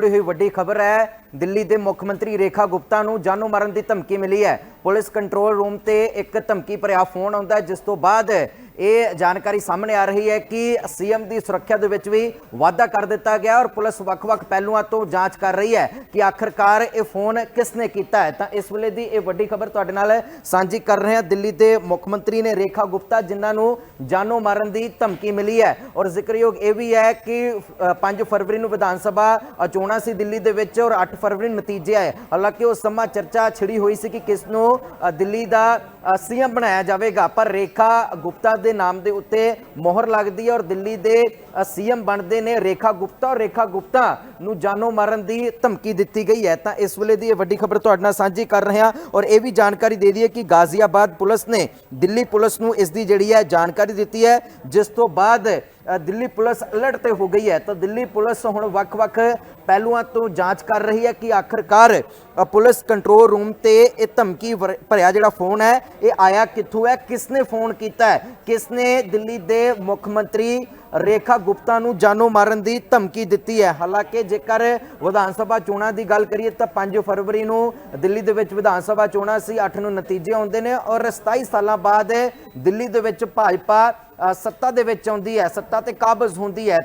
ਜੁੜੀ ਹੋਈ ਵੱਡੀ ਖਬਰ ਹੈ। ਦਿੱਲੀ ਦੇ ਮੁੱਖ ਮੰਤਰੀ ਰੇਖਾ ਗੁਪਤਾ ਨੂੰ ਜਾਨੋਂ ਮਾਰਨ ਦੀ ਧਮਕੀ ਮਿਲੀ ਹੈ। ਪੁਲਿਸ ਕੰਟਰੋਲ ਰੂਮ ਤੇ ਇੱਕ ਧਮਕੀ ਭਰਿਆ ਫੋਨ ਆਉਂਦਾ ਹੈ, ਜਿਸ ਤੋਂ ਬਾਅਦ ਇਹ ਜਾਣਕਾਰੀ ਸਾਹਮਣੇ ਆ ਰਹੀ ਹੈ ਕਿ ਸੀਐਮ ਦੀ ਸੁਰੱਖਿਆ ਦੇ ਵਿੱਚ ਵੀ ਵਾਅਦਾ ਕਰ ਦਿੱਤਾ ਗਿਆ ਔਰ ਪੁਲਿਸ ਵੱਖ-ਵੱਖ ਪਹਿਲੂਆਂ ਤੋਂ ਜਾਂਚ ਕਰ ਰਹੀ ਹੈ ਕਿ ਆਖਰਕਾਰ ਇਹ ਫੋਨ ਕਿਸ ਨੇ ਕੀਤਾ ਹੈ। ਤਾਂ ਇਸ ਵੇਲੇ ਦੀ ਇਹ ਵੱਡੀ ਖਬਰ ਤੁਹਾਡੇ ਨਾਲ ਸਾਂਝੀ ਕਰ ਰਹੇ ਹਾਂ। ਦਿੱਲੀ ਦੇ ਮੁੱਖ ਮੰਤਰੀ ਨੇ ਰੇਖਾ ਗੁਪਤਾ ਜਿਨ੍ਹਾਂ ਨੂੰ ਜਾਨੋਂ ਮਾਰਨ ਦੀ ਧਮਕੀ ਮਿਲੀ ਹੈ ਔਰ ਜ਼ਿਕਰਯੋਗ ਇਹ ਵੀ ਹੈ ਕਿ ਅ, 5 ਫਰਵਰੀ ਨੂੰ ਵਿਧਾਨ ਸਭਾ ਚੋਣਾਂ ਸੀ ਦਿੱਲੀ ਦੇ ਵਿੱਚ ਔਰ 8 ਫਰਵਰੀ ਨੂੰ ਨਤੀਜੇ ਆਏ। ਹਾਲਾਂਕਿ ਉਸ ਸਮਾਂ ਚਰਚਾ ਛਿੜੀ ਹੋਈ ਸੀ ਕਿ ਕਿਸ ਨੂੰ ਦਿੱਲੀ ਦਾ ਸੀਐਮ ਬਣਾਇਆ ਜਾਵੇਗਾ, ਪਰ ਰੇਖਾ ਗੁਪਤਾ ਦੇ ਨਾਮ ਦੇ ਉੱਤੇ ਮੋਹਰ ਲੱਗਦੀ ਹੈ ਔਰ ਦਿੱਲੀ ਦੇ ਸੀਐਮ ਬਣਦੇ ਨੇ ਰੇਖਾ ਗੁਪਤਾ। ਔਰ ਰੇਖਾ ਗੁਪਤਾ ਨੂੰ ਜਾਨੋਂ ਮਾਰਨ ਦੀ ਧਮਕੀ ਦਿੱਤੀ ਗਈ ਹੈ। ਤਾਂ ਇਸ ਵੇਲੇ ਦੀ ਇਹ ਵੱਡੀ ਖਬਰ ਤੁਹਾਡੇ ਨਾਲ ਸਾਂਝੀ ਕਰ ਰਹੇ ਹਾਂ ਔਰ ਇਹ ਵੀ ਜਾਣਕਾਰੀ ਦੇ ਦਈਏ ਕਿ ਗਾਜ਼ੀਆਬਾਦ ਪੁਲਿਸ ਨੇ ਦਿੱਲੀ ਪੁਲਿਸ ਨੂੰ ਇਸ ਦੀ ਜਿਹੜੀ ਹੈ ਜਾਣਕਾਰੀ ਦਿੱਤੀ ਹੈ, ਜਿਸ ਤੋਂ ਬਾਅਦ ਦਿੱਲੀ ਪੁਲਿਸ ਅਲਰਟ ਤੇ ਹੋ ਗਈ ਹੈ। ਤਾਂ ਦਿੱਲੀ ਪੁਲਿਸ ਹੁਣ ਵੱਖ-ਵੱਖ ਪਹਿਲੂਆਂ ਤੋਂ ਜਾਂਚ ਕਰ ਰਹੀ ਹੈ ਕਿ ਆਖਰਕਾਰ ਪੁਲਿਸ ਕੰਟਰੋਲ ਰੂਮ ਤੇ ਇਹ ਧਮਕੀ ਵਰ- ਭਰਿਆ ਜਿਹੜਾ ਫੋਨ ਹੈ, ਇਹ ਆਇਆ ਕਿੱਥੋਂ ਹੈ, ਕਿਸ ਨੇ ਫੋਨ ਕੀਤਾ ਹੈ? ਕਿਸ ਨੇ ਦਿੱਲੀ ਦੇ ਮੁੱਖ ਮੰਤਰੀ ਰੇਖਾ ਗੁਪਤਾ ਨੂੰ ਜਾਨੋਂ ਮਾਰਨ ਦੀ ਧਮਕੀ ਦਿੱਤੀ ਹੈ। ਹਾਲਾਂਕਿ ਜੇਕਰ ਵਿਧਾਨ ਸਭਾ ਚੋਣਾਂ ਦੀ ਗੱਲ ਕਰੀਏ ਤਾਂ 5 ਫਰਵਰੀ ਨੂੰ ਦਿੱਲੀ ਦੇ ਵਿੱਚ ਵਿਧਾਨ ਸਭਾ ਚੋਣਾਂ ਸੀ 8 ਨੂੰ ਨਤੀਜੇ ਆਉਂਦੇ ਨੇ ਔਰ 27 ਸਾਲਾਂ ਬਾਅਦ ਦਿੱਲੀ ਦੇ ਵਿੱਚ ਭਾਜਪਾ ਸੱਤਾ ਦੇ ਵਿੱਚ ਆਉਂਦੀ ਹੈ। ਸੱਤਾ ਤੇ ਕਾਬਜ਼ ਹੁੰਦੀ ਹੈ।